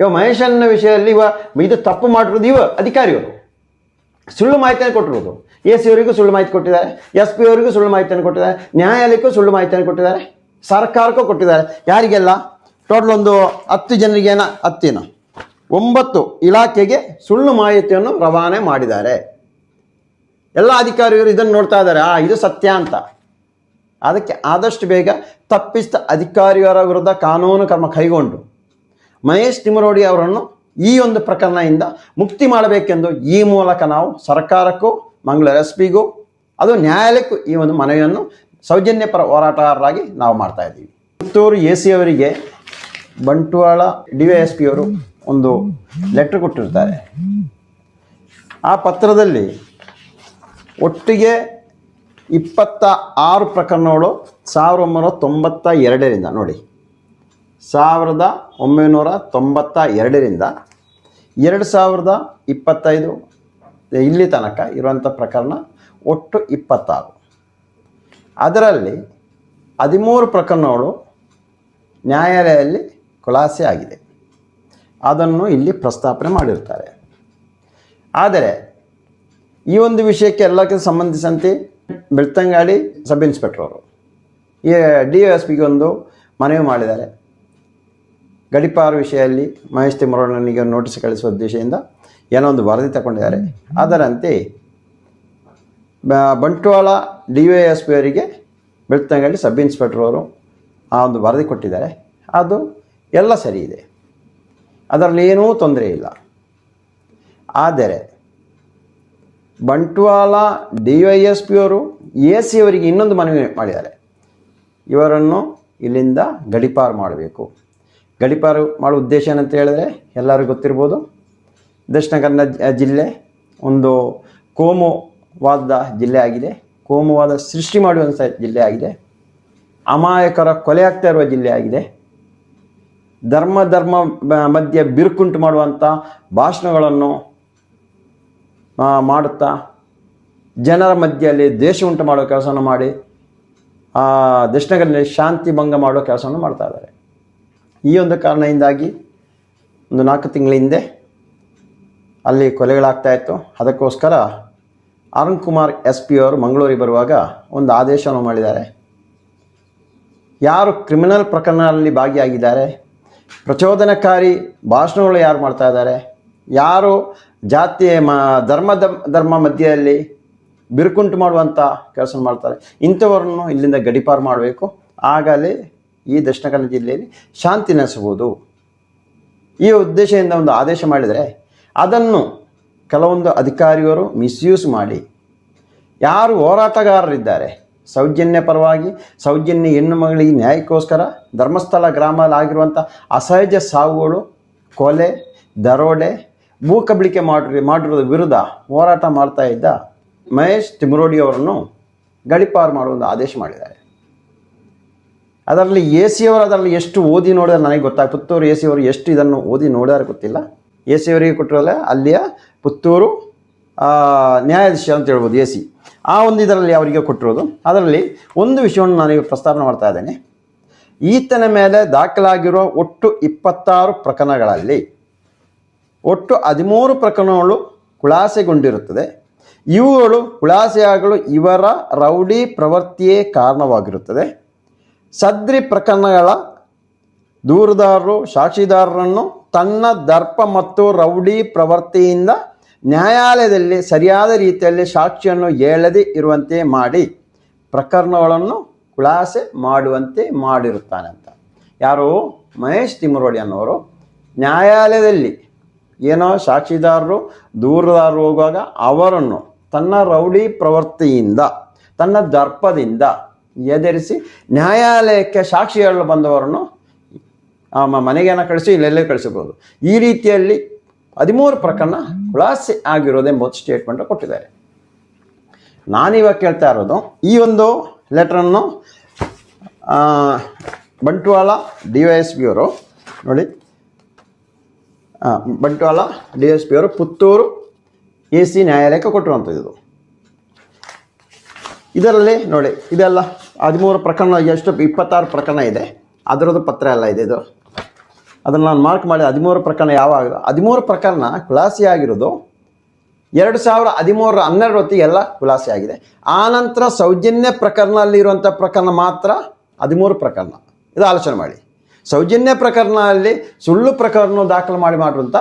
ಇವ ಮಹೇಶನ ವಿಷಯದಲ್ಲಿ ಇವ ಇದು ತಪ್ಪು ಮಾಡಿರೋದು ಇವ ಅಧಿಕಾರಿಗಳು ಸುಳ್ಳು ಮಾಹಿತಿಯನ್ನು ಕೊಟ್ಟಿರೋದು. ಎ ಸಿ ಅವರಿಗೂ ಸುಳ್ಳು ಮಾಹಿತಿ ಕೊಟ್ಟಿದ್ದಾರೆ. ಎಸ್ ಪಿ ಅವರಿಗೂ ಸುಳ್ಳು ಮಾಹಿತಿಯನ್ನು ಕೊಟ್ಟಿದ್ದಾರೆ. ನ್ಯಾಯಾಲಯಕ್ಕೂ ಸುಳ್ಳು ಮಾಹಿತಿಯನ್ನು ಕೊಟ್ಟಿದ್ದಾರೆ. ಸರ್ಕಾರಕ್ಕೂ ಕೊಟ್ಟಿದ್ದಾರೆ. ಯಾರಿಗೆಲ್ಲ? ಟೋಟಲ್ ಒಂದು ಹತ್ತು ಜನರಿಗೇನ ಹತ್ತಿನ. ಒಂಬತ್ತು ಇಲಾಖೆಗೆ ಸುಳ್ಳು ಮಾಹಿತಿಯನ್ನು ರವಾನೆ ಮಾಡಿದ್ದಾರೆ. ಎಲ್ಲ ಅಧಿಕಾರಿಗಳು ಇದನ್ನು ನೋಡ್ತಾ ಇದ್ದಾರೆ. ಆ, ಇದು ಸತ್ಯ ಅಂತ. ಅದಕ್ಕೆ ಆದಷ್ಟು ಬೇಗ ತಪ್ಪಿಸಿದ ಅಧಿಕಾರಿಗಳ ವಿರುದ್ಧ ಕಾನೂನು ಕ್ರಮ ಕೈಗೊಂಡು. ಮಹೇಶ್ ತಿಮರೋಡಿ ಅವರನ್ನು ಈ ಒಂದು ಪ್ರಕರಣದಿಂದ ಮುಕ್ತಿ ಮಾಡಬೇಕೆಂದು ಈ ಮೂಲಕ ನಾವು ಸರ್ಕಾರಕ್ಕೂ, ಮಂಗಳೂರು ಎಸ್ ಪಿಗೂ ಅದು ನ್ಯಾಯಾಲಯಕ್ಕೂ ಈ ಒಂದು ಮನವಿಯನ್ನು ಸೌಜನ್ಯ ಪರ ಹೋರಾಟಗಾರರಾಗಿ ನಾವು ಮಾಡ್ತಾ ಇದ್ದೀವಿ. ಪುತ್ತೂರು ಎ ಸಿ ಅವರಿಗೆ Bantwal D Y S P ಅವರು ಒಂದು ಲೆಟ್ರ್ ಕೊಟ್ಟಿರ್ತಾರೆ. ಆ ಪತ್ರದಲ್ಲಿ ಒಟ್ಟಿಗೆ ಇಪ್ಪತ್ತ ಆರು ಪ್ರಕರಣಗಳು ಸಾವಿರದ ಒಂಬೈನೂರ ತೊಂಬತ್ತ ಎರಡರಿಂದ ನೋಡಿ. ಸಾವಿರದ ಒಂಬೈನೂರ ತೊಂಬತ್ತ ಎರಡರಿಂದ ಎರಡು ಸಾವಿರದ ಇಪ್ಪತ್ತೈದು ಇಲ್ಲಿ ತನಕ ಇರುವಂಥ ಪ್ರಕರಣ ಒಟ್ಟು ಇಪ್ಪತ್ತಾರು. ಅದರಲ್ಲಿ ಹದಿಮೂರು ಪ್ರಕರಣಗಳು ನ್ಯಾಯಾಲಯದಲ್ಲಿ ಖುಲಾಸೆ ಆಗಿದೆ. ಅದನ್ನು ಇಲ್ಲಿ ಪ್ರಸ್ತಾಪನೆ ಮಾಡಿರ್ತಾರೆ. ಆದರೆ ಈ ಒಂದು ವಿಷಯಕ್ಕೆ ಎಲ್ಲಕ್ಕೆ ಸಂಬಂಧಿಸಿದಂತೆ ಬೆಳ್ತಂಗಾಡಿ ಸಬ್ ಇನ್ಸ್ಪೆಕ್ಟ್ರವರು ಈ ಡಿ ಎಸ್ ಪಿಗೆ ಒಂದು ಮನವಿ ಮಾಡಿದ್ದಾರೆ. ಗಡಿಪಾರು ವಿಷಯದಲ್ಲಿ ಮಹೇಶ್ ತಿಮ್ಮರೋಡನಿಗೆ ನೋಟಿಸ್ ಕಳಿಸುವ ಉದ್ದೇಶದಿಂದ ಏನೋ ಒಂದು ವರದಿ ತಗೊಂಡಿದ್ದಾರೆ. ಅದರಂತೆ Bantwal D Y S P ಅವರಿಗೆ ಬೆಳ್ತಂಗಡಿ ಸಬ್ ಇನ್ಸ್ಪೆಕ್ಟರ್ ಅವರು ಆ ಒಂದು ವರದಿ ಕೊಟ್ಟಿದ್ದಾರೆ. ಅದು ಎಲ್ಲ ಸರಿ ಇದೆ. ಅದರಲ್ಲಿ ಏನೂ ತೊಂದರೆ ಇಲ್ಲ. ಆದರೆ, Bantwal D Y S P ಅವರು ಎ ಸಿ ಅವರಿಗೆ ಇನ್ನೊಂದು ಮನವಿ ಮಾಡಿದ್ದಾರೆ. ಇವರನ್ನು ಇಲ್ಲಿಂದ ಗಡಿಪಾರು ಮಾಡಬೇಕು. ಗಡಿಪಾರು ಮಾಡೋ ಉದ್ದೇಶ ಏನಂತ ಹೇಳಿದ್ರೆ ಎಲ್ಲರಿಗೂ ಗೊತ್ತಿರ್ಬೋದು. ದಕ್ಷಿಣ ಕನ್ನಡ ಜಿಲ್ಲೆ ಒಂದು ಕೋಮುವಾದ ಜಿಲ್ಲೆ ಆಗಿದೆ. ಕೋಮುವಾದ ಸೃಷ್ಟಿ ಮಾಡುವಂಥ ಜಿಲ್ಲೆ ಆಗಿದೆ. ಅಮಾಯಕರ ಕೊಲೆ ಆಗ್ತಾ ಇರುವ ಜಿಲ್ಲೆ ಆಗಿದೆ. ಧರ್ಮ ಧರ್ಮ ಮಧ್ಯೆ ಬಿರುಕುಂಟು ಮಾಡುವಂಥ ಭಾಷಣಗಳನ್ನು ಮಾಡುತ್ತಾ ಜನರ ಮಧ್ಯೆಯಲ್ಲಿ ದೇಶ ಉಂಟು ಮಾಡೋ ಕೆಲಸವನ್ನು ಮಾಡಿ ದಕ್ಷಿಣ ಕನ್ನಡ ಶಾಂತಿ ಭಂಗ ಮಾಡೋ ಕೆಲಸವನ್ನು ಮಾಡ್ತಾ ಇದ್ದಾರೆ. ಈ ಒಂದು ಕಾರಣದಿಂದಾಗಿ ಒಂದು ನಾಲ್ಕು ತಿಂಗಳ ಹಿಂದೆ ಅಲ್ಲಿ ಕೊಲೆಗಳಾಗ್ತಾ ಇತ್ತು. ಅದಕ್ಕೋಸ್ಕರ ಅರುಣ್ ಕುಮಾರ್ ಎಸ್ ಪಿ ಅವರು ಮಂಗಳೂರಿಗೆ ಬರುವಾಗ ಒಂದು ಆದೇಶವನ್ನು ಮಾಡಿದ್ದಾರೆ. ಯಾರು ಕ್ರಿಮಿನಲ್ ಪ್ರಕರಣದಲ್ಲಿ ಭಾಗಿಯಾಗಿದ್ದಾರೆ, ಪ್ರಚೋದನಕಾರಿ ಭಾಷಣಗಳು ಯಾರು ಮಾಡ್ತಾ ಇದ್ದಾರೆ, ಯಾರು ಜಾತಿ, ಮ, ಧರ್ಮ, ಧರ್ಮ- ಮಧ್ಯದಲ್ಲಿ ಬಿರುಕುಂಟು ಮಾಡುವಂಥ ಕೆಲಸ ಮಾಡ್ತಾರೆ. ಇಂಥವ್ರನ್ನು ಇಲ್ಲಿಂದ ಗಡಿಪಾರು ಮಾಡಬೇಕು. ಆಗಲೇ ಈ ದಕ್ಷಿಣ ಕನ್ನಡ ಜಿಲ್ಲೆಯಲ್ಲಿ ಶಾಂತಿ ನೆಲೆಸಬಹುದು. ಈ ಉದ್ದೇಶದಿಂದ ಒಂದು ಆದೇಶ ಮಾಡಿದರೆ ಅದನ್ನು ಕೆಲವೊಂದು ಅಧಿಕಾರಿಯವರು ಮಿಸ್ಯೂಸ್ ಮಾಡಿ. ಯಾರು ಹೋರಾಟಗಾರರಿದ್ದಾರೆ, ಸೌಜನ್ಯ ಪರವಾಗಿ, ಸೌಜನ್ಯ ಹೆಣ್ಣು ಮಗಳಿಗೆ ನ್ಯಾಯಕ್ಕೋಸ್ಕರ ಧರ್ಮಸ್ಥಳ ಗ್ರಾಮದಲ್ಲಿ ಆಗಿರುವಂಥ ಅಸಹಜ ಸಾವುಗಳು, ಕೊಲೆ, ದರೋಡೆ ಭೂ ಕಬಳಿಕೆ ಮಾಡಿ, ಮಾಡಿರೋದ್ರ ವಿರುದ್ಧ ಹೋರಾಟ ಮಾಡ್ತಾ ಇದ್ದ ಮಹೇಶ್ ತಿಮರೋಡಿ ಅವರನ್ನು ಗಡಿಪಾರು ಮಾಡುವ ಒಂದು ಆದೇಶ ಮಾಡಿದ್ದಾರೆ. ಅದರಲ್ಲಿ ಎ ಸಿ ಅವರು ಅದರಲ್ಲಿ ಎಷ್ಟು ಓದಿ ನೋಡಿದ್ರೆ ನನಗೆ ಗೊತ್ತಾಗ, ಪುತ್ತೂರು ಎ ಸಿ ಅವರು ಎಷ್ಟು ಇದನ್ನು ಓದಿ ನೋಡ್ಯಾರ ಗೊತ್ತಿಲ್ಲ. ಎ ಸಿ ಅವರಿಗೆ ಕೊಟ್ಟಿರಲ್ಲ ಅಲ್ಲಿಯ ಪುತ್ತೂರು ನ್ಯಾಯಾಧೀಶ ಅಂತ ಹೇಳ್ಬೋದು ಎ ಸಿ ಆ ಒಂದು ಇದರಲ್ಲಿ ಅವರಿಗೆ ಕೊಟ್ಟಿರೋದು. ಅದರಲ್ಲಿ ಒಂದು ವಿಷಯವನ್ನು ನಾನೀಗ ಪ್ರಸ್ತಾಪನೆ ಮಾಡ್ತಾ ಇದ್ದೇನೆ. ಈತನ ಮೇಲೆ ದಾಖಲಾಗಿರುವ ಒಟ್ಟು ಇಪ್ಪತ್ತಾರು ಪ್ರಕರಣಗಳಲ್ಲಿ ಒಟ್ಟು ಹದಿಮೂರು ಪ್ರಕರಣಗಳು ಖುಲಾಸೆಗೊಂಡಿರುತ್ತದೆ. ಇವುಗಳು ಖುಲಾಸೆಯಾಗಲು ಇವರ ರೌಡಿ ಪ್ರವೃತ್ತಿಯೇ ಕಾರಣವಾಗಿರುತ್ತದೆ. ಸದ್ರಿ ಪ್ರಕರಣಗಳ ದೂರುದಾರರು, ಸಾಕ್ಷಿದಾರರನ್ನು ತನ್ನ ದರ್ಪ ಮತ್ತು ರೌಡಿ ಪ್ರವೃತ್ತಿಯಿಂದ ನ್ಯಾಯಾಲಯದಲ್ಲಿ ಸರಿಯಾದ ರೀತಿಯಲ್ಲಿ ಸಾಕ್ಷಿಯನ್ನು ಹೇಳದೆ ಇರುವಂತೆ ಮಾಡಿ, ಪ್ರಕರಣಗಳನ್ನು ಖುಲಾಸೆ ಮಾಡುವಂತೆ ಮಾಡಿರುತ್ತಾನೆ ಅಂತ. ಯಾರು? ಮಹೇಶ್ ತಿಮ್ಮರೋಡಿ ಅನ್ನೋರು. ನ್ಯಾಯಾಲಯದಲ್ಲಿ ಏನೋ ಸಾಕ್ಷಿದಾರರು, ದೂರದಾರರು ಹೋಗುವಾಗ ಅವರನ್ನು ತನ್ನ ರೌಡಿ ಪ್ರವೃತ್ತಿಯಿಂದ, ತನ್ನ ದರ್ಪದಿಂದ ಎದುರಿಸಿ ನ್ಯಾಯಾಲಯಕ್ಕೆ ಸಾಕ್ಷಿ ಹೇಳಲು ಬಂದವರನ್ನು ಮನೆಗೇನ ಕಳಿಸಿ, ಇಲ್ಲೆಲ್ಲೇ ಕಳಿಸಬಹುದು. ಈ ರೀತಿಯಲ್ಲಿ ಹದಿಮೂರು ಪ್ರಕರಣ ಖುಲಾಸೆ ಆಗಿರೋದೆಂಬುದು ಸ್ಟೇಟ್ಮೆಂಟ್ ಕೊಟ್ಟಿದ್ದಾರೆ. ನಾನಿವಾಗ ಕೇಳ್ತಾ ಇರೋದು, ಈ ಒಂದು ಲೆಟ್ರನ್ನು Bantwal D Y S P ಅವರು ನೋಡಿ ಬಂಟ್ವಾಳ ಡಿ ಎಸ್ ಪಿ ಅವರು ಪುತ್ತೂರು ಎ ಸಿ ನ್ಯಾಯಾಲಯಕ್ಕೆ ಕೊಟ್ಟಿರುವಂಥದ್ದು. ಇದು ಇದರಲ್ಲಿ ನೋಡಿ, ಇದೆಲ್ಲ ಹದಿಮೂರು ಪ್ರಕರಣ, ಎಷ್ಟು? ಇಪ್ಪತ್ತಾರು ಪ್ರಕರಣ ಇದೆ. ಅದರದ್ದು ಪತ್ರ ಎಲ್ಲ ಇದೆ ಇದು. ಅದನ್ನು ನಾನು ಮಾರ್ಕ್ ಮಾಡಿ ಹದಿಮೂರು ಪ್ರಕರಣ ಯಾವಾಗ? ಹದಿಮೂರು ಪ್ರಕರಣ ಖುಲಾಸೆಯಾಗಿರೋದು ಎರಡು ಸಾವಿರ ಹದಿಮೂರರ ಹನ್ನೆರಡು ಹೊತ್ತಿಗೆ ಎಲ್ಲ ಖುಲಾಸೆಯಾಗಿದೆ ಆನಂತರ ಸೌಜನ್ಯ ಪ್ರಕರಣದಲ್ಲಿರುವಂಥ ಪ್ರಕರಣ ಮಾತ್ರ ಹದಿಮೂರು ಪ್ರಕರಣ. ಇದು ಆಲೋಚನೆ ಮಾಡಿ. ಸೌಜನ್ಯ ಪ್ರಕರಣದಲ್ಲಿ ಸುಳ್ಳು ಪ್ರಕರಣ ದಾಖಲು ಮಾಡಿ ಮಾಡಿರುವಂಥ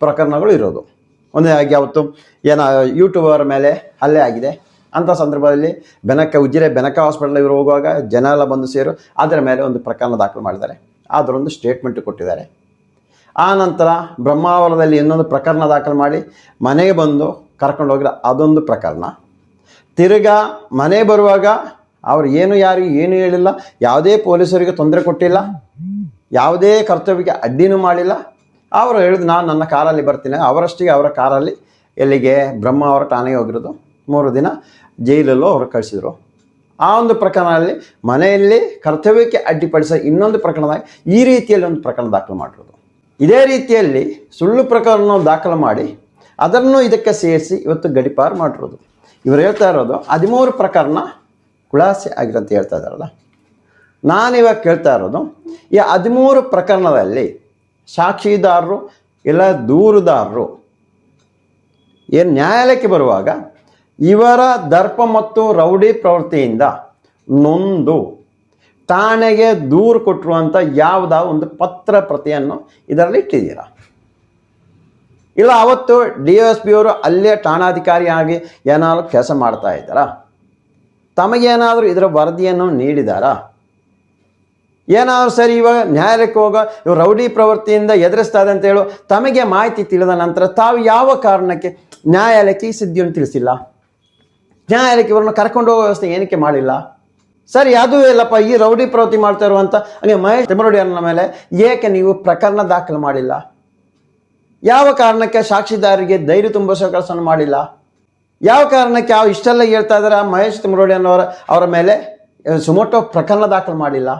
ಪ್ರಕರಣಗಳು ಇರೋದು. ಒಂದೇ ಆಗಿ ಅವತ್ತು ಏನ ಯೂಟ್ಯೂಬರ್ ಮೇಲೆ ಹಲ್ಲೆ ಆಗಿದೆ. ಅಂಥ ಸಂದರ್ಭದಲ್ಲಿ ಬೆನಕ ಉಜಿರೆ, ಬೆನಕ ಹಾಸ್ಪಿಟಲ್ ಇವರು ಹೋಗುವಾಗ ಜನ ಎಲ್ಲ ಬಂದು ಸೇರು, ಅದರ ಮೇಲೆ ಒಂದು ಪ್ರಕರಣ ದಾಖಲು ಮಾಡಿದ್ದಾರೆ. ಅದರೊಂದು ಸ್ಟೇಟ್ಮೆಂಟ್ ಕೊಟ್ಟಿದ್ದಾರೆ. ಆ ನಂತರ ಬ್ರಹ್ಮಾವರದಲ್ಲಿ ಇನ್ನೊಂದು ಪ್ರಕರಣ ದಾಖಲು ಮಾಡಿ ಮನೆಗೆ ಬಂದು ಕರ್ಕೊಂಡು ಹೋಗಿರೋ ಅದೊಂದು ಪ್ರಕರಣ. ತಿರ್ಗಾ ಮನೆ ಬರುವಾಗ ಅವ್ರು ಏನು ಯಾರಿಗೂ ಏನು ಹೇಳಿಲ್ಲ, ಯಾವುದೇ ಪೊಲೀಸರಿಗೆ ತೊಂದರೆ ಕೊಟ್ಟಿಲ್ಲ, ಯಾವುದೇ ಕರ್ತವ್ಯಕ್ಕೆ ಅಡ್ಡಿನೂ ಮಾಡಿಲ್ಲ. ಅವರು ಹೇಳಿದ್ರು, ನಾನು ನನ್ನ ಕಾರಲ್ಲಿ ಬರ್ತೀನಿ, ಅವರಷ್ಟಿಗೆ ಅವರ ಕಾರಲ್ಲಿ ಎಲ್ಲಿಗೆ ಬ್ರಹ್ಮಾವರ ಠಾಣೆಗೆ ಹೋಗಿರೋದು. ಮೂರು ದಿನ ಜೈಲಲ್ಲೂ ಅವರು ಕಳಿಸಿದರು. ಆ ಒಂದು ಪ್ರಕರಣದಲ್ಲಿ ಮನೆಯಲ್ಲಿ ಕರ್ತವ್ಯಕ್ಕೆ ಅಡ್ಡಿಪಡಿಸೋ ಇನ್ನೊಂದು ಪ್ರಕರಣದಾಗ ಈ ರೀತಿಯಲ್ಲಿ ಒಂದು ಪ್ರಕರಣ ದಾಖಲು ಮಾಡಿರೋದು. ಇದೇ ರೀತಿಯಲ್ಲಿ ಸುಳ್ಳು ಪ್ರಕರಣ ದಾಖಲು ಮಾಡಿ ಅದನ್ನು ಇದಕ್ಕೆ ಸೇರಿಸಿ ಇವತ್ತು ಗಡಿಪಾರು ಮಾಡಿರೋದು. ಇವರು ಹೇಳ್ತಾ ಇರೋದು, ಹದಿಮೂರು ಪ್ರಕರಣ ಖುಲಾಸೆ ಆಗಿರಂತ ಹೇಳ್ತಾ ಇದ್ದಾರಲ್ಲ. ನಾನಿವಾಗ ಕೇಳ್ತಾ ಇರೋದು, ಈ ಹದಿಮೂರು ಪ್ರಕರಣದಲ್ಲಿ ಸಾಕ್ಷಿದಾರರು ಇಲ್ಲ ದೂರುದಾರರು ಏನು ನ್ಯಾಯಾಲಯಕ್ಕೆ ಬರುವಾಗ ಇವರ ದರ್ಪ ಮತ್ತು ರೌಡಿ ಪ್ರವೃತ್ತಿಯಿಂದ ನೊಂದು. ಠಾಣೆಗೆ ದೂರು ಕೊಟ್ಟಿರುವಂಥ ಯಾವುದೋ ಒಂದು ಪತ್ರ ಪ್ರತಿಯನ್ನು ಇದರಲ್ಲಿ ಇಟ್ಟಿದ್ದೀರಾ? ಇಲ್ಲ, ಅವತ್ತು ಡಿ ಎಸ್ ಪಿ ಅವರು ಅಲ್ಲೇ ಠಾಣಾಧಿಕಾರಿಯಾಗಿ ಏನಾದರೂ ಕೆಲಸ ಮಾಡ್ತಾ ಇದ್ದಾರಾ? ತಮಗೇನಾದರೂ ಇದರ ವರದಿಯನ್ನು ನೀಡಿದಾರಾ? ಏನಾದರೂ ಸರಿ, ಇವಾಗ ನ್ಯಾಯಾಲಯಕ್ಕೆ ಹೋಗ, ಇವ್ರು ರೌಡಿ ಪ್ರವೃತ್ತಿಯಿಂದ ಎದುರಿಸ್ತಾ ಇದೆ ಅಂತ ಹೇಳು, ತಮಗೆ ಮಾಹಿತಿ ತಿಳಿದ ನಂತರ ತಾವು ಯಾವ ಕಾರಣಕ್ಕೆ ನ್ಯಾಯಾಲಯಕ್ಕೆ ಈ ಸುದ್ದಿಯನ್ನು ತಿಳಿಸಿಲ್ಲ? ನ್ಯಾಯಾಲಯಕ್ಕೆ ಇವ್ರನ್ನ ಕರ್ಕೊಂಡು ಹೋಗೋ ವ್ಯವಸ್ಥೆ ಏನಕ್ಕೆ ಮಾಡಿಲ್ಲ? ಸರಿ, ಅದು ಇಲ್ಲಪ್ಪ ಈ ರೌಡಿ ಪ್ರವೃತ್ತಿ ಮಾಡ್ತಾ ಇರುವಂಥ ಹಂಗೆ ಮಹೇಶ್ ತಿಮ್ಮರೊಡಿಯನ್ನ ಮೇಲೆ ಏಕೆ ನೀವು ಪ್ರಕರಣ ದಾಖಲು ಮಾಡಿಲ್ಲ? ಯಾವ ಕಾರಣಕ್ಕೆ ಸಾಕ್ಷಿದಾರರಿಗೆ ಧೈರ್ಯ ತುಂಬಿಸೋ ಕೆಲಸವನ್ನು ಮಾಡಿಲ್ಲ? ಯಾವ ಕಾರಣಕ್ಕೆ ಯಾವ ಇಷ್ಟೆಲ್ಲ ಹೇಳ್ತಾ ಇದ್ದಾರೆ ಮಹೇಶ್ ತಿಮ್ಮರೋಡಿಯನ್ನವರ ಅವರ ಮೇಲೆ? ಸುಮೋಟೋ ಪ್ರಕರಣ ದಾಖಲು ಮಾಡಿಲ್ಲ.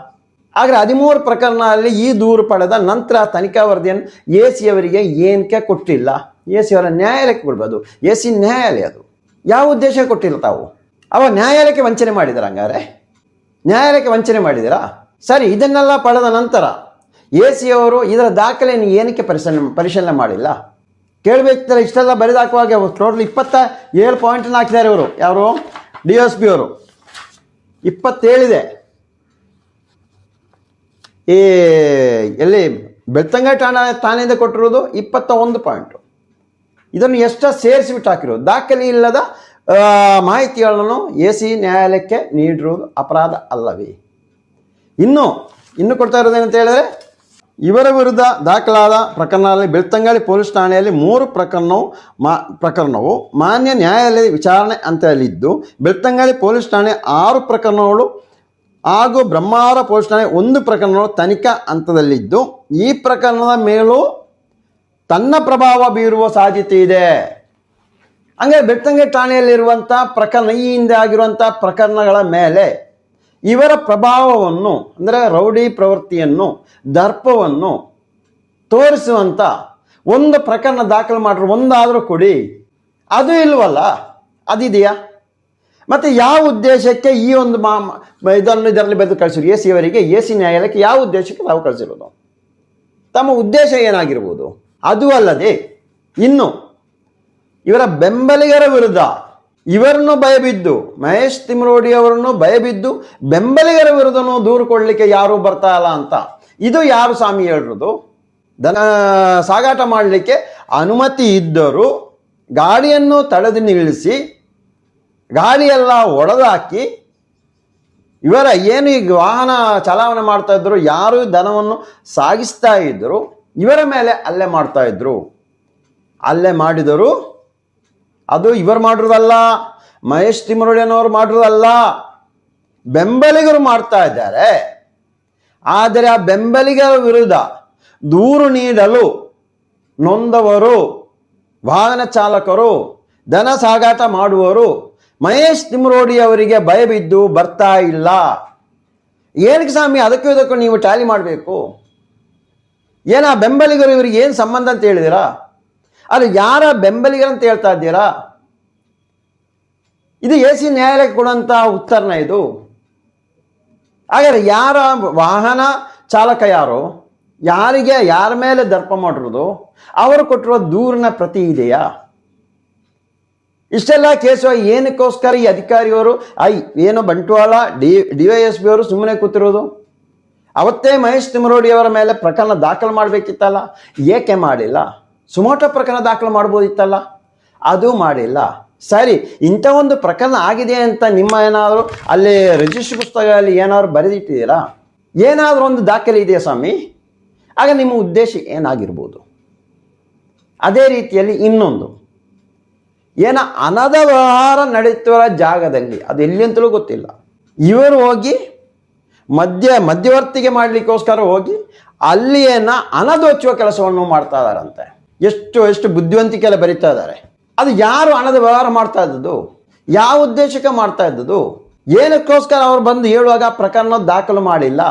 ಆದರೆ ಹದಿಮೂರು ಪ್ರಕರಣದಲ್ಲಿ ಈ ದೂರು ಪಡೆದ ನಂತರ ತನಿಖಾ ವರದಿಯನ್ನು ಎ ಸಿ ಅವರಿಗೆ ಏನಕ್ಕೆ ಕೊಟ್ಟಿಲ್ಲ? ಎ ಸಿ ಅವರ ನ್ಯಾಯಾಲಯಕ್ಕೆ ಬಿಡ್ಬೋದು ಎ ಸಿ ನ್ಯಾಯಾಲಯ ಅದು. ಯಾವ ಉದ್ದೇಶ ಕೊಟ್ಟಿಲ್ಲ ತಾವು? ಅವ ನ್ಯಾಯಾಲಯಕ್ಕೆ ವಂಚನೆ ಮಾಡಿದ್ರ ಹಂಗಾರೆ? ನ್ಯಾಯಾಲಯಕ್ಕೆ ವಂಚನೆ ಮಾಡಿದಿರಾ? ಸರಿ, ಇದನ್ನೆಲ್ಲ ಪಡೆದ ನಂತರ ಎ ಸಿ ಅವರು ಇದರ ದಾಖಲೆಯನ್ನು ಏನಕ್ಕೆ ಪರಿಶೀಲನೆ ಪರಿಶೀಲನೆ ಮಾಡಿಲ್ಲ? ಕೇಳಬೇಕಿದ್ರೆ ಇಷ್ಟೆಲ್ಲ ಬರೆದಾಕುವಾಗ ಟೋಟಲ್ ಇಪ್ಪತ್ತ ಏಳು ಪಾಯಿಂಟನ್ನು ಹಾಕಿದ್ದಾರೆ ಇವರು. ಯಾರು? ಡಿ ಎಸ್ ಪಿ ಅವರು. ಇಪ್ಪತ್ತೇಳಿದೆ. ಈ ಎಲ್ಲಿ ಬೆಳ್ತಂಗ ಠಾಣ ಠಾಣೆಯಿಂದ ಕೊಟ್ಟಿರೋದು ಇಪ್ಪತ್ತ ಒಂದು ಪಾಯಿಂಟು. ಇದನ್ನು ಎಷ್ಟ ಸೇರಿಸಿಬಿಟ್ಟು ಹಾಕಿರೋದು ದಾಖಲೆ ಇಲ್ಲದ ಮಾಹಿತಿಗಳನ್ನು ಎ ಸಿ ನ್ಯಾಯಾಲಯಕ್ಕೆ ನೀಡಿರುವುದು ಅಪರಾಧ ಅಲ್ಲವೇ? ಇನ್ನು ಇನ್ನು ಕೊಡ್ತಾ ಇರೋದೇನಂತ ಹೇಳಿದ್ರೆ, ಇವರ ವಿರುದ್ಧ ದಾಖಲಾದ ಪ್ರಕರಣದಲ್ಲಿ ಬೆಳ್ತಂಗಾಳಿ ಪೊಲೀಸ್ ಠಾಣೆಯಲ್ಲಿ ಮೂರು ಪ್ರಕರಣವು ಮಾ, ಪ್ರಕರಣವು ಮಾನ್ಯ ನ್ಯಾಯಾಲಯದ ವಿಚಾರಣೆ ಹಂತದಲ್ಲಿದ್ದು ಬೆಳ್ತಂಗಾಳಿ ಪೊಲೀಸ್ ಠಾಣೆ ಆರು ಪ್ರಕರಣಗಳು ಹಾಗೂ ಬ್ರಹ್ಮಾವರ ಪೊಲೀಸ್ ಠಾಣೆ ಒಂದು ಪ್ರಕರಣಗಳು ತನಿಖಾ ಹಂತದಲ್ಲಿದ್ದು, ಈ ಪ್ರಕರಣದ ಮೇಲೂ ತನ್ನ ಪ್ರಭಾವ ಬೀರುವ ಸಾಧ್ಯತೆ ಇದೆ. ಹಂಗೆ ಬೆಳ್ತಂಗಡಿ ಠಾಣೆಯಲ್ಲಿರುವಂಥ ಪ್ರಕರಣ ಈ ಹಿಂದೆ ಆಗಿರುವಂಥ ಪ್ರಕರಣಗಳ ಮೇಲೆ ಇವರ ಪ್ರಭಾವವನ್ನು, ಅಂದರೆ ರೌಡಿ ಪ್ರವೃತ್ತಿಯನ್ನು, ದರ್ಪವನ್ನು ತೋರಿಸುವಂಥ ಒಂದು ಪ್ರಕರಣ ದಾಖಲು ಮಾಡ್ರು ಒಂದಾದರೂ ಕೊಡಿ. ಅದು ಇಲ್ವಲ್ಲ? ಅದಿದೆಯಾ? ಮತ್ತು ಯಾವ ಉದ್ದೇಶಕ್ಕೆ ಈ ಒಂದು ಮಾ ಇದನ್ನು ಇದರಲ್ಲಿ ಬರೆದು ಕಳಿಸಿರು ಎ ಸಿ ಅವರಿಗೆ, ಎ ಸಿ ನ್ಯಾಯಾಲಯಕ್ಕೆ ಯಾವ ಉದ್ದೇಶಕ್ಕೆ ನಾವು ಕಳಿಸಿರೋದು? ತಮ್ಮ ಉದ್ದೇಶ ಏನಾಗಿರ್ಬೋದು? ಅದು ಅಲ್ಲದೆ ಇನ್ನು ಇವರ ಬೆಂಬಲಿಗರ ವಿರುದ್ಧ ಇವರನ್ನು ಭಯಬಿದ್ದು, ಮಹೇಶ್ ತಿಮ್ರೋಡಿ ಅವರನ್ನು ಭಯಬಿದ್ದು ಬೆಂಬಲಿಗರ ವಿರುದ್ಧನೂ ದೂರು ಕೊಡಲಿಕ್ಕೆ ಯಾರು ಬರ್ತಾ ಇಲ್ಲ ಅಂತ. ಇದು ಯಾರು ಸ್ವಾಮಿ ಹೇಳಿರೋದು? ದನ ಸಾಗಾಟ ಮಾಡಲಿಕ್ಕೆ ಅನುಮತಿ ಇದ್ದರೂ ಗಾಡಿಯನ್ನು ತಡೆದು ನಿಲ್ಲಿಸಿ ಗಾಡಿಯೆಲ್ಲ ಒಡೆದಾಕಿ ಇವರ ಏನು ಈಗ ವಾಹನ ಚಲಾವಣೆ ಮಾಡ್ತಾ ಇದ್ದರು ಯಾರು ದನವನ್ನು ಸಾಗಿಸ್ತಾ ಇದ್ರು ಇವರ ಮೇಲೆ ಅಲ್ಲೆ ಮಾಡ್ತಾ ಇದ್ರು. ಅಲ್ಲೇ ಮಾಡಿದರು. ಅದು ಇವರು ಮಾಡಿರೋದಲ್ಲ ಮಹೇಶ್ ತಿಮ್ಮರೊಡೆಯನವರು ಮಾಡಿರೋದಲ್ಲ ಬೆಂಬಲಿಗರು ಮಾಡ್ತಾ ಇದ್ದಾರೆ. ಆದರೆ ಆ ಬೆಂಬಲಿಗರ ವಿರುದ್ಧ ದೂರು ನೀಡಲು ನೊಂದವರು, ವಾಹನ ಚಾಲಕರು, ದನ ಸಾಗಾಟ ಮಾಡುವವರು ಮಹೇಶ್ ತಿಮ್ರೋಡಿ ಅವರಿಗೆ ಭಯಬಿದ್ದು ಬರ್ತಾ ಇಲ್ಲ. ಏನಕ್ಕೆ ಸ್ವಾಮಿ, ಅದಕ್ಕೂ ಇದಕ್ಕೂ ನೀವು ಟ್ಯಾಲಿ ಮಾಡಬೇಕು? ಏನ ಬೆಂಬಲಿಗರು ಇವರಿಗೆ ಏನು ಸಂಬಂಧ ಅಂತ ಹೇಳಿದಿರಾ? ಅದು ಯಾರ ಬೆಂಬಲಿಗರಂತ ಹೇಳ್ತಾ ಇದ್ದೀರಾ? ಇದು ಎ ಸಿ ನ್ಯಾಯಾಲಯಕ್ಕೆ ಕೊಡುವಂಥ ಉತ್ತರನ ಇದು. ಹಾಗಾದ್ರೆ ಯಾರ ವಾಹನ ಚಾಲಕ ಯಾರು? ಯಾರಿಗೆ ಯಾರ ಮೇಲೆ ದರ್ಪ ಮಾಡಿರೋದು? ಅವರು ಕೊಟ್ಟಿರುವ ದೂರಿನ ಪ್ರತಿ ಇದೆಯಾ? ಇಷ್ಟೆಲ್ಲ ಕೇಸು ಏನಕ್ಕೋಸ್ಕರ ಈ ಅಧಿಕಾರಿಯವರು, ಐ, ಏನು Bantwal, D D Y S P ಅವರು ಸುಮ್ಮನೆ ಕೂತಿರೋದು? ಅವತ್ತೇ ಮಹೇಶ್ ತಿಮರೋಡಿಯವರ ಮೇಲೆ ಪ್ರಕರಣ ದಾಖಲು ಮಾಡಬೇಕಿತ್ತಲ್ಲ? ಏಕೆ ಮಾಡಿಲ್ಲ? ಸುಮೋಟ ಪ್ರಕರಣ ದಾಖಲು ಮಾಡ್ಬೋದಿತ್ತಲ್ಲ? ಅದು ಮಾಡಿಲ್ಲ. ಸರಿ, ಇಂಥ ಒಂದು ಪ್ರಕರಣ ಆಗಿದೆ ಅಂತ ನಿಮ್ಮ ಏನಾದರೂ ಅಲ್ಲಿ ರಿಜಿಸ್ಟರ್ ಪುಸ್ತಕದಲ್ಲಿ ಏನಾದರೂ ಬರೆದಿಟ್ಟಿದ್ದೀರಾ? ಏನಾದರೂ ಒಂದು ದಾಖಲೆ ಇದೆಯಾ ಸ್ವಾಮಿ? ಆಗ ನಿಮ್ಮ ಉದ್ದೇಶ ಏನಾಗಿರ್ಬೋದು? ಅದೇ ರೀತಿಯಲ್ಲಿ ಇನ್ನೊಂದು. ಏನ ಅನದ ವ್ಯವಹಾರ ನಡೆಯುತ್ತಿರುವ ಜಾಗದಲ್ಲಿ, ಅದು ಎಲ್ಲಿ ಅಂತಲೂ ಗೊತ್ತಿಲ್ಲ. ಇವರು ಹೋಗಿ ಮಧ್ಯ ಮಧ್ಯವರ್ತಿಗೆ ಮಾಡಲಿಕ್ಕೋಸ್ಕರ ಹೋಗಿ ಅಲ್ಲಿಯನ್ನ ಅನದೋಚುವ ಕೆಲಸವನ್ನು ಮಾಡ್ತಾ ಇದ್ದಾರಂತೆ. ಎಷ್ಟು ಎಷ್ಟು ಬುದ್ಧಿವಂತಿಕೆಲ್ಲ ಬರಿತಾ ಇದ್ದಾರೆ. ಅದು ಯಾರು ಹಣದ ವ್ಯವಹಾರ ಮಾಡ್ತಾ ಇದ್ದದ್ದು? ಯಾವ ಉದ್ದೇಶಕ್ಕೆ ಮಾಡ್ತಾ ಇದ್ದದ್ದು? ಏನಕ್ಕೋಸ್ಕರ ಅವ್ರು ಬಂದು ಹೇಳುವಾಗ ಪ್ರಕರಣ ದಾಖಲು ಮಾಡಿಲ್ಲ?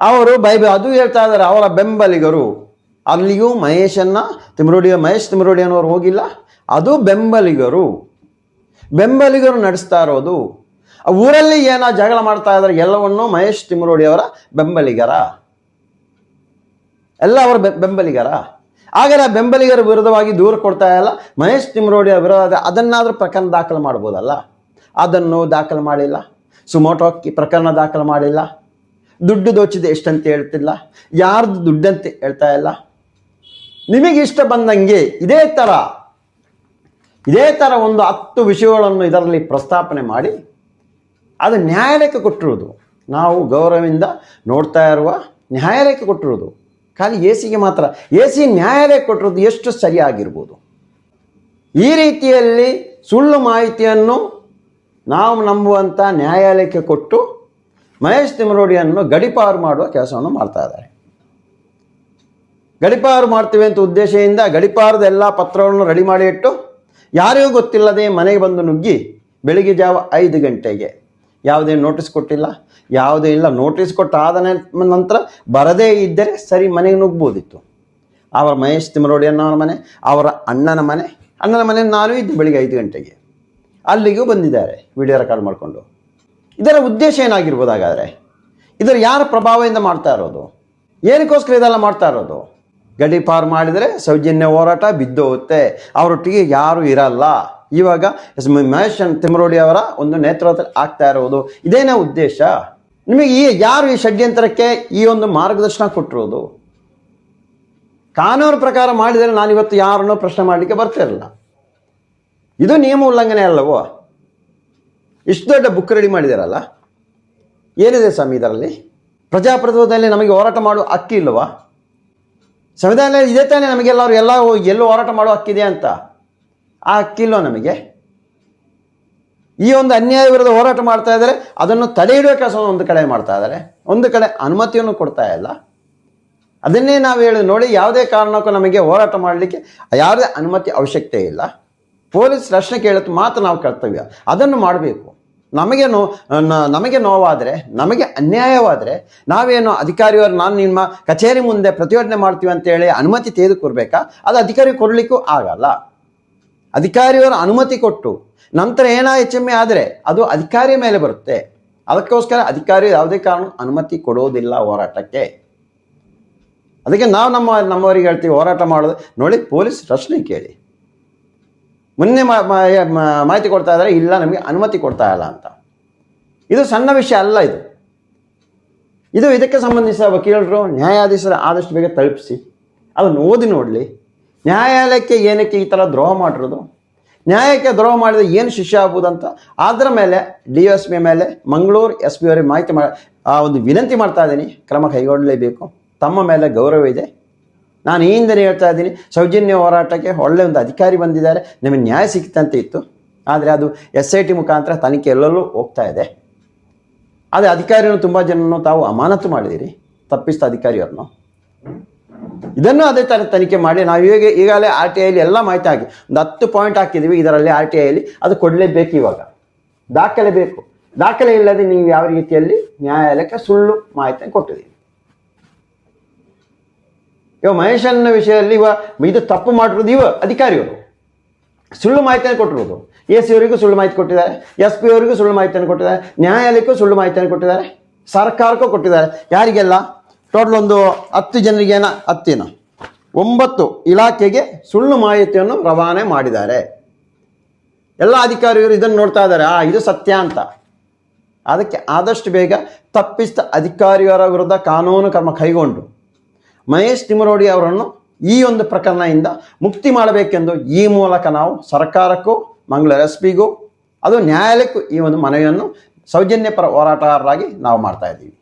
ಅವರು ಬೈಬ ಅದು ಹೇಳ್ತಾ ಇದ್ದಾರೆ, ಅವರ ಬೆಂಬಲಿಗರು. ಅಲ್ಲಿಯೂ ಮಹೇಶನ್ನ ತಿಮರೋಡಿ ಮಹೇಶ್ ತಿಮರೋಡಿ ಅನ್ನೋರು ಹೋಗಿಲ್ಲ. ಅದು ಬೆಂಬಲಿಗರು. ಬೆಂಬಲಿಗರು ನಡೆಸ್ತಾ ಇರೋದು. ಆ ಊರಲ್ಲಿ ಏನೋ ಜಗಳ ಮಾಡ್ತಾ ಇದ್ದಾರೆ, ಎಲ್ಲವನ್ನು ಮಹೇಶ್ ತಿಮರೋಡಿ ಅವರ ಬೆಂಬಲಿಗರ. ಎಲ್ಲ ಅವರ ಬೆಂಬಲಿಗರ. ಆಗಲೇ ಆ ಬೆಂಬಲಿಗರ ವಿರುದ್ಧವಾಗಿ ದೂರು ಕೊಡ್ತಾ ಇಲ್ಲ. ಮಹೇಶ್ ತಿಮ್ರೋಡಿಯ ವಿರೋಧ, ಅದನ್ನಾದರೂ ಪ್ರಕರಣ ದಾಖಲು ಮಾಡ್ಬೋದಲ್ಲ? ಅದನ್ನು ದಾಖಲು ಮಾಡಿಲ್ಲ. ಸುಮೋಟೋ ಪ್ರಕರಣ ದಾಖಲು ಮಾಡಿಲ್ಲ. ದುಡ್ಡು ದೋಚಿದೆ ಎಷ್ಟಂತ ಹೇಳ್ತಿಲ್ಲ. ಯಾರ್ದು ದುಡ್ಡಂತ ಹೇಳ್ತಾ ಇಲ್ಲ. ನಿಮಗೆ ಇಷ್ಟ ಬಂದಂಗೆ ಇದೇ ಥರ ಇದೇ ಥರ ಒಂದು ಹತ್ತು ವಿಷಯಗಳನ್ನು ಇದರಲ್ಲಿ ಪ್ರಸ್ತಾಪನೆ ಮಾಡಿ ಅದು ನ್ಯಾಯಾಲಯಕ್ಕೆ ಕೊಟ್ಟಿರೋದು ನಾವು ಗೌರವದಿಂದ ನೋಡ್ತಾ ಇರುವ ನ್ಯಾಯಾಲಯಕ್ಕೆ ಕೊಟ್ಟಿರೋದು ಖಾಲಿ ಎ ಸಿಗೆ ಮಾತ್ರ. ಎ ಸಿ ನ್ಯಾಯಾಲಯಕ್ಕೆ ಕೊಟ್ಟಿರೋದು ಎಷ್ಟು ಸರಿಯಾಗಿರ್ಬೋದು? ಈ ರೀತಿಯಲ್ಲಿ ಸುಳ್ಳು ಮಾಹಿತಿಯನ್ನು ನಾವು ನಂಬುವಂಥ ನ್ಯಾಯಾಲಯಕ್ಕೆ ಕೊಟ್ಟು ಮಹೇಶ್ ತಿಮರೋಡಿಯನ್ನು ಗಡಿಪಾರು ಮಾಡುವ ಕೆಲಸವನ್ನು ಮಾಡ್ತಾ ಇದ್ದಾರೆ. ಗಡಿಪಾರು ಮಾಡ್ತೀವಿ ಅಂತ ಉದ್ದೇಶದಿಂದ ಗಡಿಪಾರದ ಎಲ್ಲ ಪತ್ರಗಳನ್ನು ರೆಡಿ ಮಾಡಿ ಇಟ್ಟು, ಯಾರಿಗೂ ಗೊತ್ತಿಲ್ಲದೆ ಮನೆಗೆ ಬಂದು ನುಗ್ಗಿ ಬೆಳಿಗ್ಗೆ ಜಾವ ಐದು ಗಂಟೆಗೆ ಯಾವುದೇ ನೋಟಿಸ್ ಕೊಟ್ಟಿಲ್ಲ, ಯಾವುದೇ ಇಲ್ಲ ನೋಟಿಸ್ ಕೊಟ್ಟಾದ ನಂತರ ಬರದೇ ಇದ್ದರೆ ಸರಿ ಮನೆಗೆ ನುಗ್ಬೋದಿತ್ತು. ಅವರ ಮಹೇಶ್ ತಿಮರೋಡಿ ಅನ್ನೋರ ಮನೆ, ಅವರ ಅಣ್ಣನ ಮನೆ ಅಣ್ಣನ ಮನೆ ನಾನು ಇದ್ದು ಬೆಳಿಗ್ಗೆ ಐದು ಗಂಟೆಗೆ. ಅಲ್ಲಿಗೂ ಬಂದಿದ್ದಾರೆ ವಿಡಿಯೋ ರೆಕಾರ್ಡ್ ಮಾಡಿಕೊಂಡು. ಇದರ ಉದ್ದೇಶ ಏನಾಗಿರ್ಬೋದಾಗಾದರೆ, ಇದರ ಯಾರ ಪ್ರಭಾವದಿಂದ ಮಾಡ್ತಾ ಇರೋದು, ಏನಕ್ಕೋಸ್ಕರ ಇದೆಲ್ಲ ಮಾಡ್ತಾ ಇರೋದು? ಗಡಿಪಾರು ಮಾಡಿದರೆ ಸೌಜನ್ಯ ಹೋರಾಟ ಬಿದ್ದು ಹೋಗುತ್ತೆ ಅವರೊಟ್ಟಿಗೆ ಯಾರು ಇರಲ್ಲ. ಇವಾಗ ಎಸ್ ಮಹೇಶ್ ತಿಮರೋಡಿ ಅವರ ಒಂದು ನೇತೃತ್ವ ಆಗ್ತಾ ಇರೋದು. ಇದೇನೇ ಉದ್ದೇಶ? ನಿಮಗೆ ಈ ಯಾರು ಈ ಷಡ್ಯಂತ್ರಕ್ಕೆ ಈ ಒಂದು ಮಾರ್ಗದರ್ಶನ ಕೊಟ್ಟಿರೋದು? ಕಾನೂನು ಪ್ರಕಾರ ಮಾಡಿದರೆ ನಾನು ಇವತ್ತು ಯಾರನ್ನೂ ಪ್ರಶ್ನೆ ಮಾಡಲಿಕ್ಕೆ ಬರ್ತಿರಲಿಲ್ಲ ಇದು ನಿಯಮ ಉಲ್ಲಂಘನೆ ಅಲ್ಲವೋ? ಇಷ್ಟು ದೊಡ್ಡ ಬುಕ್ ರೆಡಿ ಮಾಡಿದಾರಲ್ಲ ಏನಿದೆ ಸ್ವಾಮಿ ಇದರಲ್ಲಿ? ಪ್ರಜಾಪ್ರಭುತ್ವದಲ್ಲಿ ನಮಗೆ ಹೋರಾಟ ಮಾಡುವ ಅಕ್ಕಿ ಇಲ್ಲವಾ? ಸಂವಿಧಾನ ಇದೇ ತಾನೇ ನಮಗೆಲ್ಲರೂ ಎಲ್ಲ ಎಲ್ಲೂ ಹೋರಾಟ ಮಾಡುವ ಹಕ್ಕಿದೆ ಅಂತ. ಆ ಹಕ್ಕಿಲ್ಲೋ ನಮಗೆ? ಈ ಒಂದು ಅನ್ಯಾಯ ವಿರುದ್ಧ ಹೋರಾಟ ಮಾಡ್ತಾ ಇದ್ದಾರೆ, ಅದನ್ನು ತಡೆ ಕೆಲಸವನ್ನು ಒಂದು ಕಡೆ ಮಾಡ್ತಾ ಇದ್ದಾರೆ. ಒಂದು ಕಡೆ ಅನುಮತಿಯನ್ನು ಕೊಡ್ತಾ ಇಲ್ಲ. ಅದನ್ನೇ ನಾವು ಹೇಳಿ ನೋಡಿ ಯಾವುದೇ ಕಾರಣಕ್ಕೂ ನಮಗೆ ಹೋರಾಟ ಮಾಡಲಿಕ್ಕೆ ಯಾವುದೇ ಅನುಮತಿ ಅವಶ್ಯಕತೆ ಇಲ್ಲ. ಪೊಲೀಸ್ ರಕ್ಷಣೆ ಕೇಳುತ್ತೆ ಮಾತ್ರ ನಾವು ಕರ್ತವ್ಯ. ಅದನ್ನು ಮಾಡಬೇಕು. ನಮಗೆ ನೋ, ನಮಗೆ ನೋವಾದರೆ, ನಮಗೆ ಅನ್ಯಾಯವಾದರೆ, ನಾವೇನು ಅಧಿಕಾರಿಯವರು, ನಾನು ನಿಮ್ಮ ಕಚೇರಿ ಮುಂದೆ ಪ್ರತಿಭಟನೆ ಮಾಡ್ತೀವಿ ಅಂತೇಳಿ ಅನುಮತಿ ತೆಗೆದುಕೊಡ್ಬೇಕಾ? ಅದು ಅಧಿಕಾರಿ ಕೊಡಲಿಕ್ಕೂ ಆಗಲ್ಲ. ಅಧಿಕಾರಿಯವರು ಅನುಮತಿ ಕೊಟ್ಟು, ನಂತರ ಏನೋ ಎ ಆದರೆ, ಅದು ಅಧಿಕಾರಿಯ ಮೇಲೆ ಬರುತ್ತೆ. ಅದಕ್ಕೋಸ್ಕರ ಅಧಿಕಾರಿ ಯಾವುದೇ ಕಾರಣ ಅನುಮತಿ ಕೊಡೋದಿಲ್ಲ ಹೋರಾಟಕ್ಕೆ. ಅದಕ್ಕೆ ನಾವು ನಮ್ಮ, ನಮ್ಮವರಿಗೆ ಹೇಳ್ತೀವಿ, ಹೋರಾಟ ಮಾಡೋದು. ನೋಡಿ, ಪೊಲೀಸ್ ರಕ್ಷಣೆ ಕೇಳಿ. ಮೊನ್ನೆ ಮಾಹಿತಿ ಕೊಡ್ತಾ ಇದ್ದಾರೆ, ಇಲ್ಲ, ನಮಗೆ ಅನುಮತಿ ಕೊಡ್ತಾ ಇಲ್ಲ ಅಂತ. ಇದು ಸಣ್ಣ ವಿಷಯ ಅಲ್ಲ ಇದು. ಇದು ಇದಕ್ಕೆ ಸಂಬಂಧಿಸಿದ ವಕೀಲರು, ನ್ಯಾಯಾಧೀಶರ ಆದಷ್ಟು ಬೇಗ ತಲುಪಿಸಿ. ಅದನ್ನು ಓದಿ ನೋಡಲಿ. ನ್ಯಾಯಾಲಯಕ್ಕೆ ಏನಕ್ಕೆ ಈ ಥರ ದ್ರೋಹ ಮಾಡಿರೋದು? ನ್ಯಾಯಕ್ಕೆ ದ್ರೋಹ ಮಾಡಿದ್ರೆ ಏನು ಶಿಕ್ಷೆ ಆಗ್ಬೋದಂತ ಅದರ ಮೇಲೆ ಡಿ ಎಸ್ ಪಿ ಮೇಲೆ ಮಂಗಳೂರು ಎಸ್ ಪಿ ಅವರಿಗೆ ಮಾಹಿತಿ ಮಾಡಿ ಆ ಒಂದು ವಿನಂತಿ ಮಾಡ್ತಾ ಇದ್ದೀನಿ. ಕ್ರಮ ಕೈಗೊಳ್ಳಲೇಬೇಕು. ತಮ್ಮ ಮೇಲೆ ಗೌರವ ಇದೆ. ನಾನು ಈ ಹಿಂದೆ ಹೇಳ್ತಾ ಇದ್ದೀನಿ, ಸೌಜನ್ಯ ಹೋರಾಟಕ್ಕೆ ಒಳ್ಳೆ ಒಂದು ಅಧಿಕಾರಿ ಬಂದಿದ್ದಾರೆ, ನಿಮಗೆ ನ್ಯಾಯ ಸಿಕ್ತಂತೆ ಇತ್ತು. ಆದರೆ ಅದು ಎಸ್ ಐ ಟಿ ಮುಖಾಂತರ ತನಿಖೆ ಎಲ್ಲೆಲ್ಲೂ ಹೋಗ್ತಾ ಇದೆ. ಆದರೆ ಅಧಿಕಾರಿಯನ್ನು ತುಂಬ ಜನರನ್ನು ತಾವು ಅಮಾನತು ಮಾಡಿದಿರಿ. ತಪ್ಪಿಸಿದ ಅಧಿಕಾರಿಯವ್ರನ್ನು ಇದನ್ನು ಅದೇ ಥರ ತನಿಖೆ ಮಾಡಿ, ನಾವು ಈಗ ಈಗಾಗಲೇ ಆರ್ ಟಿ ಐಲಿ ಎಲ್ಲ ಮಾಹಿತಿ ಹಾಕಿ ಒಂದು ಹತ್ತು ಪಾಯಿಂಟ್ ಹಾಕಿದ್ದೀವಿ ಇದರಲ್ಲಿ ಆರ್ ಟಿ ಐಲಿ, ಅದು ಕೊಡಲೇಬೇಕು ಇವಾಗ. ದಾಖಲೆ ಬೇಕು. ದಾಖಲೆ ಇಲ್ಲದೆ ನೀವು ಯಾವ ರೀತಿಯಲ್ಲಿ ನ್ಯಾಯಾಲಯಕ್ಕೆ ಸುಳ್ಳು ಮಾಹಿತಿಯನ್ನು ಕೊಟ್ಟಿದ್ದೀವಿ ಇವ ಮಹೇಶನ ವಿಷಯದಲ್ಲಿ ಇವ ಇದು ತಪ್ಪು ಮಾಡಿರೋದು ಇವ ಅಧಿಕಾರಿಯವರು. ಸುಳ್ಳು ಮಾಹಿತಿಯನ್ನು ಕೊಟ್ಟಿರೋದು. ಎ ಸಿ ಅವರಿಗೂ ಸುಳ್ಳು ಮಾಹಿತಿ ಕೊಟ್ಟಿದ್ದಾರೆ ಎಸ್ ಪಿ ಅವರಿಗೂ ಸುಳ್ಳು ಮಾಹಿತಿಯನ್ನು ಕೊಟ್ಟಿದ್ದಾರೆ, ನ್ಯಾಯಾಲಯಕ್ಕೂ ಸುಳ್ಳು ಮಾಹಿತಿಯನ್ನು ಕೊಟ್ಟಿದ್ದಾರೆ, ಸರ್ಕಾರಕ್ಕೂ ಕೊಟ್ಟಿದ್ದಾರೆ. ಯಾರಿಗೆಲ್ಲ? ಟೋಟಲ್ ಒಂದು ಹತ್ತು ಜನರಿಗೇನ ಹತ್ತಿನ. ಒಂಬತ್ತು ಇಲಾಖೆಗೆ ಸುಳ್ಳು ಮಾಹಿತಿಯನ್ನು ರವಾನೆ ಮಾಡಿದ್ದಾರೆ. ಎಲ್ಲ ಅಧಿಕಾರಿಗಳು ಇದನ್ನು ನೋಡ್ತಾ ಇದ್ದಾರೆ. ಆ, ಇದು ಸತ್ಯ ಅಂತ. ಅದಕ್ಕೆ ಆದಷ್ಟು ಬೇಗ ತಪ್ಪಿಸಿದ ಅಧಿಕಾರಿಗಳ ವಿರುದ್ಧ ಕಾನೂನು ಕ್ರಮ ಕೈಗೊಂಡು. ಮಹೇಶ್ ತಿಮರೋಡಿ ಅವರನ್ನು ಈ ಒಂದು ಪ್ರಕರಣದಿಂದ ಮುಕ್ತಿ ಮಾಡಬೇಕೆಂದು ಈ ಮೂಲಕ ನಾವು ಸರ್ಕಾರಕ್ಕೂ, ಮಂಗಳೂರು ಎಸ್ ಪಿಗೂ ಅದು ನ್ಯಾಯಾಲಯಕ್ಕೂ ಈ ಒಂದು ಮನವಿಯನ್ನು ಸೌಜನ್ಯ ಪರ ಹೋರಾಟಗಾರರಾಗಿ ನಾವು ಮಾಡ್ತಾ ಇದ್ದೀವಿ.